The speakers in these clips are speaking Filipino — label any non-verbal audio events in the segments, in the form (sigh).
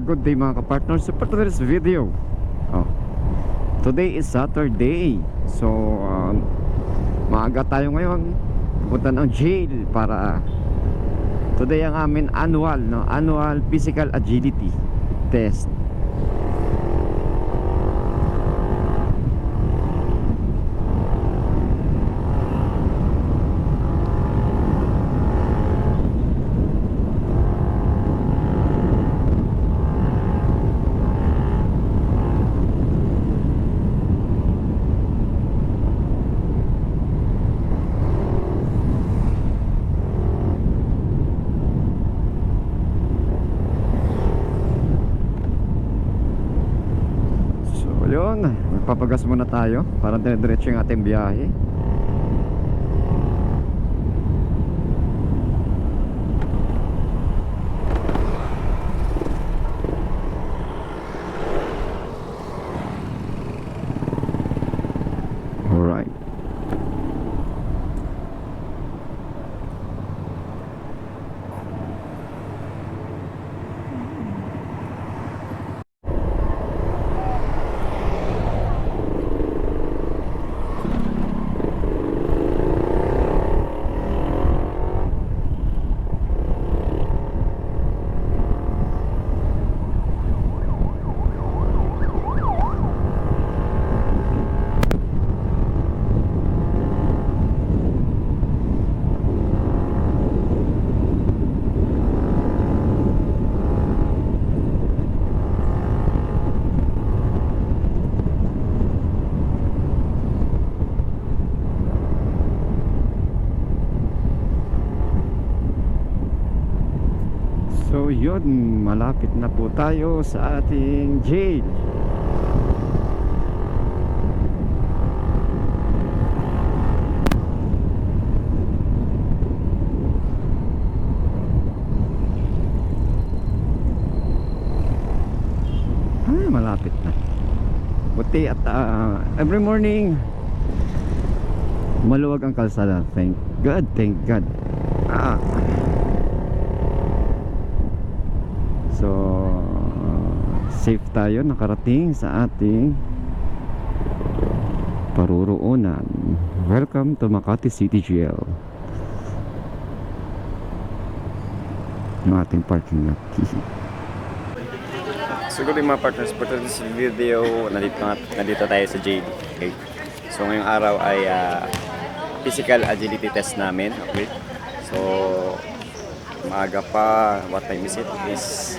good day mga kapartners. So, for today's video, oh, today is Saturday. So, um, maaga tayo ngayon. Punta ng jail para today ang amin annual, no? Annual physical agility test. So, yun. Magpapagas muna tayo para dire-diretso yung ating biyahe. Alright. So yun, malapit na po tayo sa ating jail. Ah, malapit na. Buti at ah, every morning maluwag ang kalsada. Thank God, thank God. Ah. So, safe tayo nakarating sa ating paruroonan. Welcome to Makati City Jail. Yung ating parking lot. (laughs) Siguro yung mga partners for this video, nandito, nga, nandito tayo sa jail. Okay. So ngayong araw ay ah, physical agility test namin. Okay. So maaga pa, what time is it? Is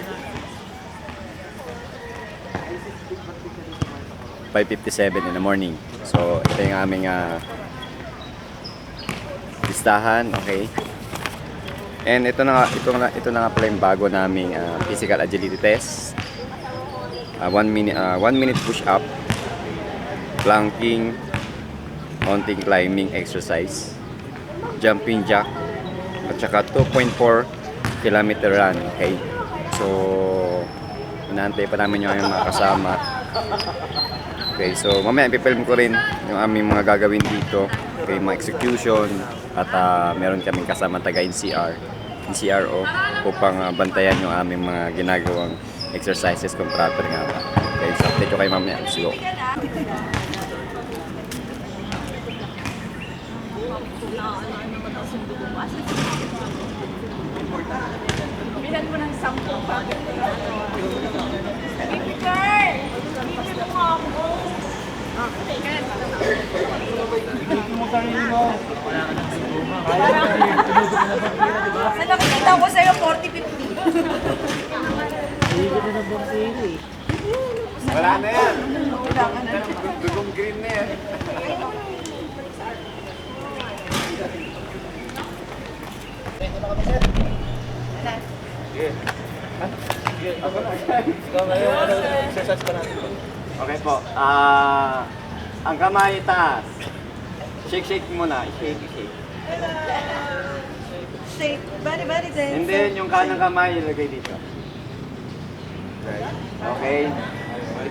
5.57 in the morning. So ito yung aming ah, listahan. Okay. And ito na nga, ito na, ito na nga pala yung bago naming ah, physical agility test uh, one minute uh, one minute push up planking mountain climbing exercise jumping jack at saka 2.4 kilometer run okay so inaantay pa namin yung aming mga kasama okay so mamaya ipipilm ko rin yung aming mga gagawin dito okay mga execution at uh, meron kaming kasama taga NCR NCRO upang uh, bantayan yung aming mga ginagawang exercises contractor nga ba. Okay, so update ko kayo mamaya. Let's go. Bilan mo ng sampu pa. Typical! Typical mo ako. Sa nakikita ko sa'yo, 40-50. Wala na yan. Wala ka na. Dugong green na yan. Okay po. Ah, ang kamay taas. Shake, shake muna. Shake, shake. Shake. Bari, bari, dance. And then, yung kanang kamay, ilagay dito. Okay.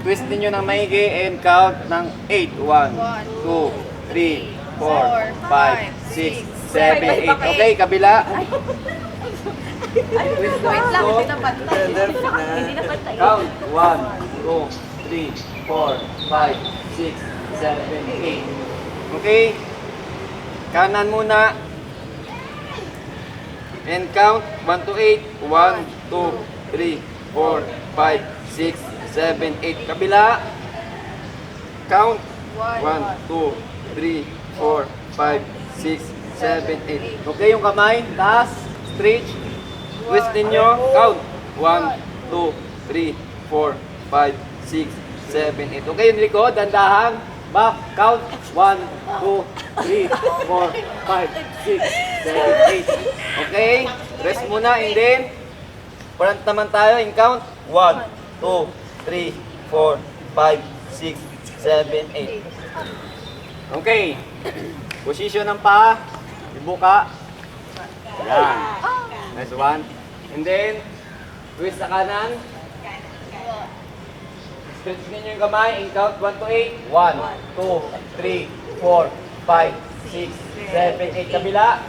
I-twist ninyo ng maigi and count ng 8. 1, 2, 3, 4, 5, 6, 7, 8. Okay, kabila. Wait lang, hindi na pantay. Hindi na pantay. Count. 1, 2, 3, 4, 5, 6, 7, 8. Okay? Kanan muna. And count 1 to 8. 1, 2, 3, 4, 5, 6, 7, 8. Kabila. Count 1, 2, 3, 4, 5, 6, 7, 8. Okay yung kamay. Taas. Stretch. Twist ninyo. Count 1, 2, 3, 4, 5, 6, 7, 8. Okay yung likod. Dandahan. Back. Count 1, 2, 3, 4, 5, 6, 7, 8. Okay? Rest muna and then front naman tayo in count 1, 2, 3, 4, 5, 6, 7, 8. Okay. Position ng paa. Ibuka. Yan. Nice one. And then, twist sa kanan. Stretch ninyo yung kamay. In count 1 to 8. 1, 2, 3, 4, 5, 6, 7, 8. Kabila.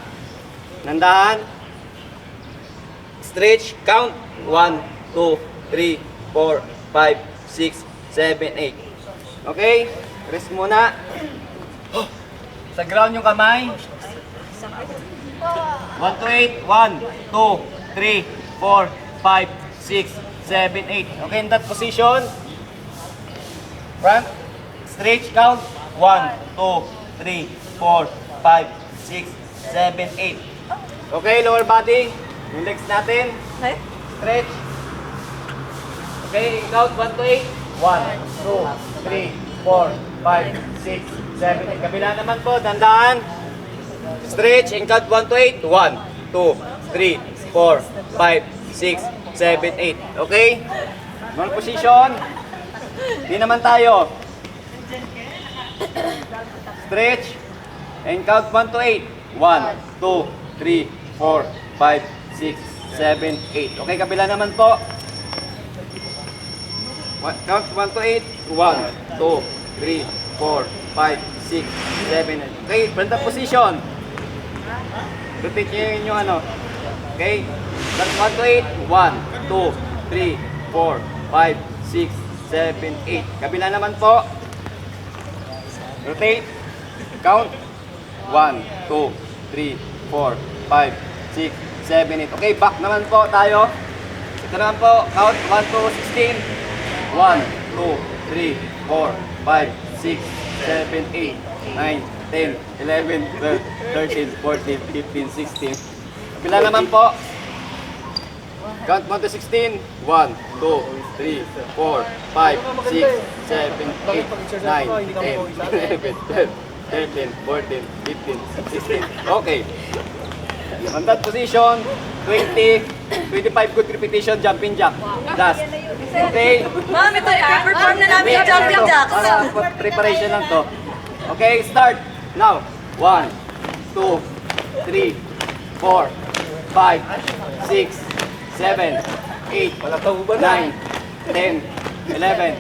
Nandahan. Stretch. Count. 1, 2, 3, 4, 5, 6, 7, 8. Okay? Rest muna. (gasps) Sa ground yung kamay. 1 to 8. 1, 2, 3, 4, 5, 6, 7, 8. Okay, in that position. Front. Stretch count. 1, 2, 3, 4, 5, 6, 7, 8. Okay, lower body. Yung legs natin. Stretch. Okay, count 1 to 8. 1, 2, 3, 4, 5, 6, 7, 8. Kabila naman po, dandaan. Stretch and count 1 to 8. 1, 2, 3, 4, 5, 6, 7, 8. Okay? One position. Di naman tayo. Stretch and count 1 to 8. 1, 2, 3, 4, 5, 6, 7, 8. Okay, kabila naman po. One- Count 1 to 8. 1, 2, 3, 4, 5, 6, 7, 8. Okay, banda position. Repeat nyo yung inyong ano. Okay? Count 1 to 8. 1, 2, 3, 4, 5, 6, 7, 8. Kabila naman po. Rotate. Count. 1, 2, 3, 4, 5, 6, 7, 8. Okay, back naman po tayo. Ito naman po. Count 1 to 16. 1, 2, 3, 4, 5, 6, 7, 8, 9, 10, 11, 12, 13, 14, 15, 16. Kapila naman po. Count 1 to 16. 1, 2, 3, 4, 5, 6, 7, 8, 9, 10, 11, 12, 13, 14, 15, 16. Okay. On that position, 20, 25 good repetition jumping jack. Last. Okay? Ma'am, ito, i-perform na namin yung jumping jacks. Para preparation lang to. Okay, start. Now. 1, 2, 3, 4, 5, 6, 7, 8, 9, 10, 11,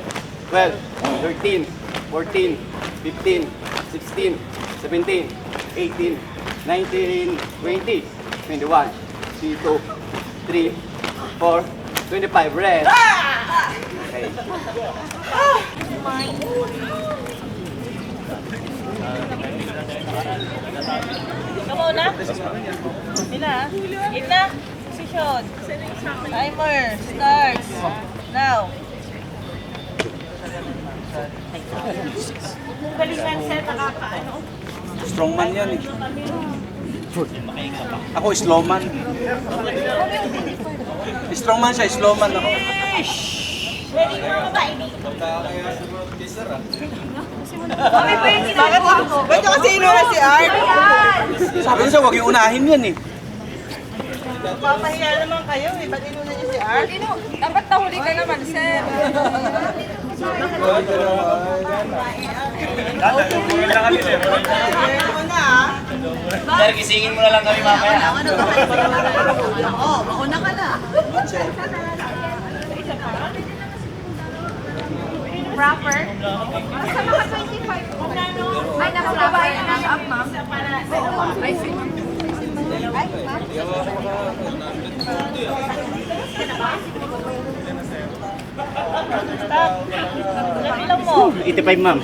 12, 13, 14, 15, 16, 17, 18, 19, 20, 21, 22, 3, 4, 25. Rest. Okay. Ikaw muna. Sila. Game na. Position. Timer. Starts. Now. Galing lang set nakakaano. Strongman yan eh. Ako, slowman. Strongman siya, slowman ako. Ready mo ba ini? Mami, pa yung ginagawa ko. Ba't kasi inuna si Art? Sabi niya, huwag yung unahin yan eh. Papahiya naman kayo eh. Ba't inuna niyo si Art? Ino, dapat tahuli ka naman, sir. Tulungin lang kami, sir. Ayun mo na ah. Sir, kisingin mo na lang kami mamaya. Ano ba kayo? Oo, mauna ka na. Proper? Sa mga 25 po. Ay, nakababayan ng up, ma'am. Ay, sige. 85 ma'am.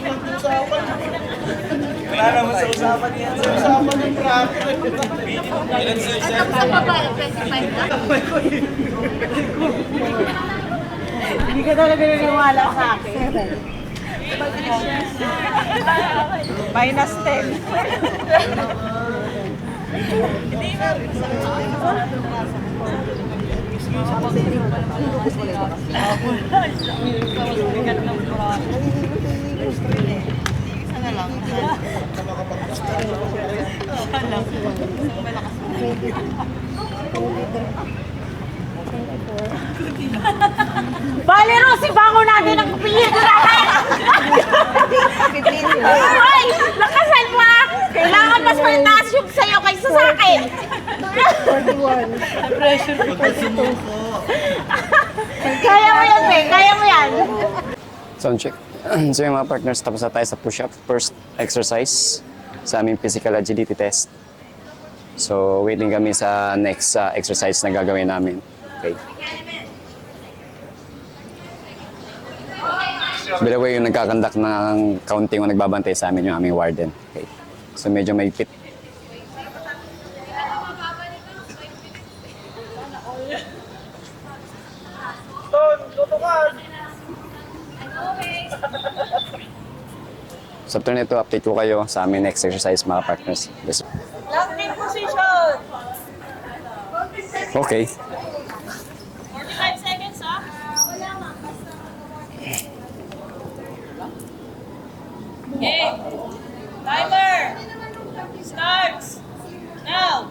Para mo sa usapan niya. Sa usapan ng traffic. At ang sa baba, 25 na. Hindi ka talaga naniwala sa akin. Minus 10. Bale, Rosy, bango natin ang pilito natin! (laughs) Ay, ah! Kailangan mas mataas yung sa'yo kaysa sa akin! 41. Pressure Kaya mo yan, Be. Kaya mo yan. Sound check. (clears throat) so yung mga partners, tapos na tayo sa push-up. First exercise sa aming physical agility test. So waiting kami sa next uh, exercise na gagawin namin. Okay. By the way, yung nagkakandak ng counting o nagbabantay sa amin yung aming warden. So medyo may pit. So after nito, update ko kayo sa aming next exercise mga partners. Yes. Locking position. Okay. 45 seconds, ah. Okay. Timer. Starts. Now.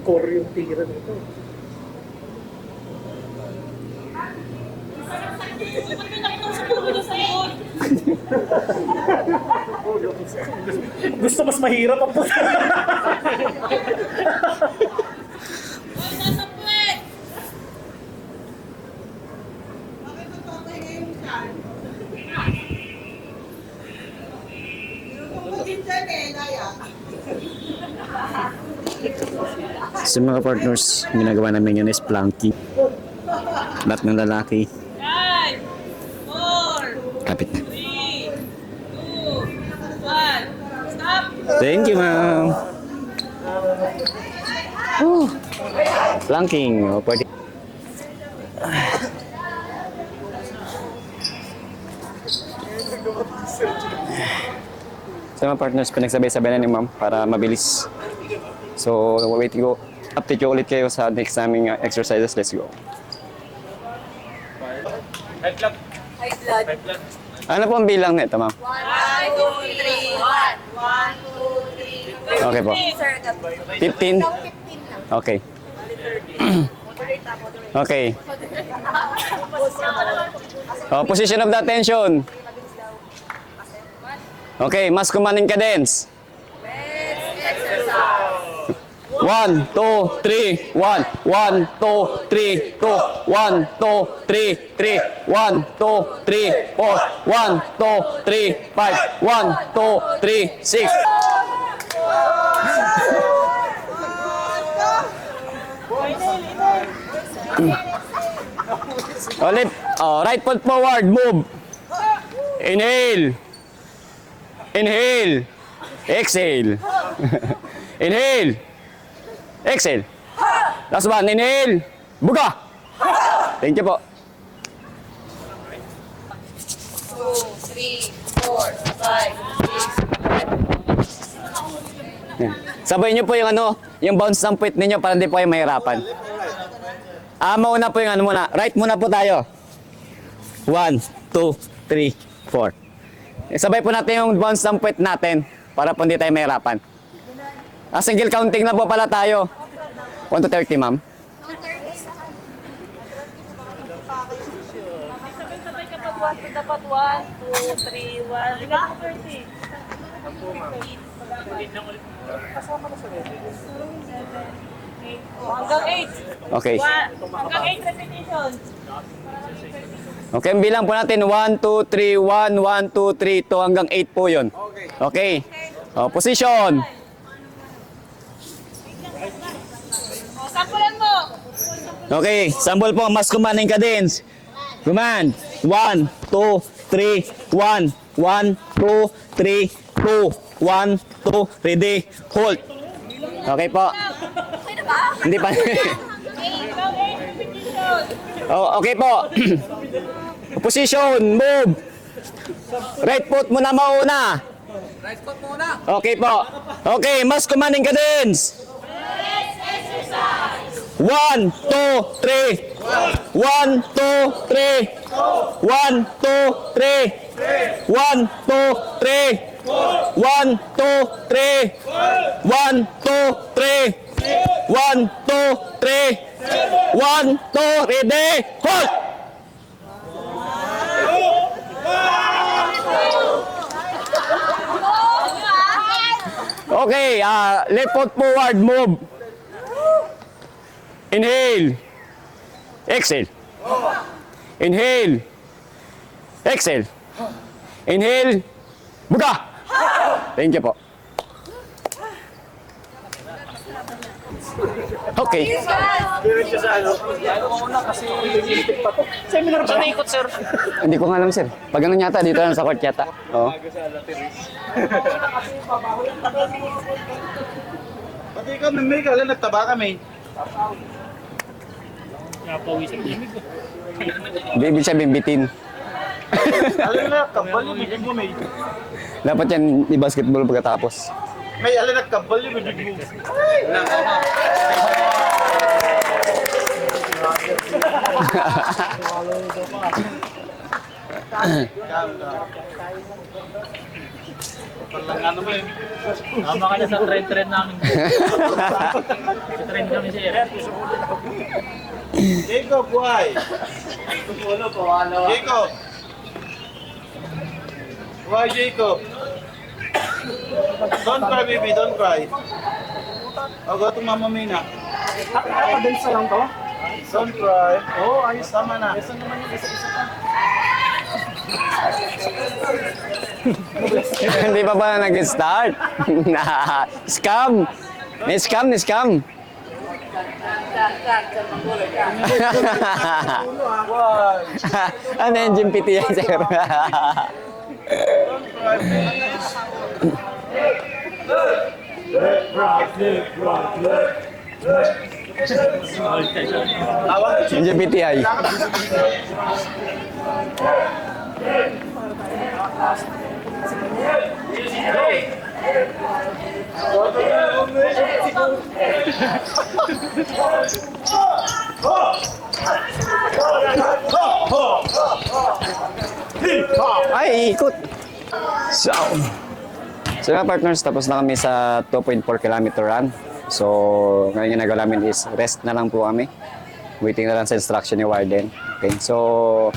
Core yung tira nito. Gusto mas mahirap ang puta. (laughs) So mga partners, ginagawa namin yun is planking. Lahat ng lalaki, kapit na. Thank you, ma'am. Whew. Planking. O, pwede. So mga partners, pinagsabay-sabay na ni ma'am para mabilis. So, waiting ko. Update ko ulit kayo sa next naming uh, exercises. Let's go. Ano po ang bilang nito, ma'am? 1, 2, 3, 1. 1, 2, 3. Okay po. 15? Okay. okay. Oh, position of the attention. Okay, mass command and cadence. One, two, three, one, one, two, three, two, one, two, three, three, one, two, three, four, one, two, three, five, one, two, three, six. Ulit. Oh, right foot forward, move. Inhale. Inhale. Exhale. (laughs) Inhale. Exhale. Last one, inhale. Buga. Thank you po. 3, 4, 5, 6, Yan. Sabay niyo po yung ano, yung bounce ng puwit ninyo para hindi po kayo mahirapan. Ah, mauna po yung ano muna. Right muna po tayo. One, two, three, four. Eh, Sabay po natin yung bounce ng puwit natin para po hindi tayo mahirapan. Ah, single counting na po pala tayo. 1 to 30, ma'am. Sabay-sabay kapag 1 dapat 1, 2, 3, 1. Hanggang 30. Hanggang 8. Okay. Hanggang 8 repetitions. Okay, ang bilang po natin 1, 2, 3, 1, 1, 2, 3, 2 hanggang 8 po yun. Okay. Oh, position. O, 10 Sampulan mo. Okay, sample po, mas commanding cadence. Command. 1, 2, 3, 1, 1, 2, 3, 2, 1, 2, ready, hold. Okay po. Hindi pa. oh, (laughs) okay po. (clears throat) Position, move. Right foot muna mauna. Right foot muna. Okay po. Okay, mas commanding cadence. One, two, three. One, two, three. One, two, three. One, two, three. One, two, three. One, two, three. One, two, three. One, two, ready, hold! Okay, uh, left foot forward, move. Inhale. Exhale. Inhale. Exhale. Inhale. Buka. Thank you po. Okay. Seminar pa naikot, sir. Hindi ko nga alam, sir. Pag ano yata, dito lang sa court yata. Oo. Pati ikaw, may may kala nagtaba kami. Hindi ibig sabihin bitin. Alam na, kabal yung bibig mo, may. Dapat yan i-basketball pagkatapos. May alam na, kabal yung bibig mo. Parang ano mo yun. Tama ka na sa trend-trend namin. sa (laughs) trend kami, sir. Jacob, why? Ulo po, ano. Jacob! Why, Jacob? Don't cry, baby, don't cry. Oh, go to Mama Mina. Nakadensa lang to? Don't cry. Oh, ayos tama na. Saan naman yung isa-isa pa? Hindi pa pala nag-start. (laughs) scam! May scam, may scam. Why? Ano yung GPT yan, sir? Don't cry, please. Tawag yung GPT ay. Ikot. So, so mga partners, tapos na kami sa 2.4 kilometer run. So, ngayon yung nagawa namin is rest na lang po kami. Waiting na lang sa instruction ni Warden. Okay, so,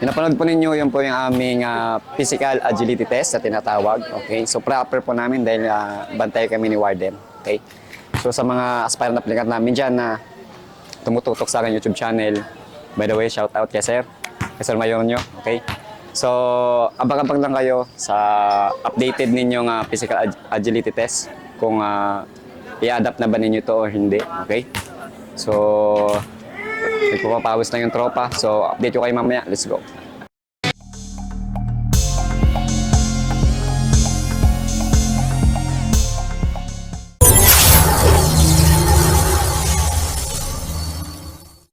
yung napanood po ninyo, yun po yung aming ah, physical agility test na tinatawag. Okay, so proper po namin dahil ah, bantay kami ni Warden. Okay, so sa mga aspirant applicant namin dyan na tumututok sa akin YouTube channel, by the way, shout out kay Sir, kay Sir Mayor nyo. Okay, so abang-abang lang kayo sa updated ninyong ah, physical ag- agility test kung ah, i-adapt na ba ninyo to or hindi. Okay, so Nagpapapawis na yung tropa. So, update ko kayo mamaya. Let's go.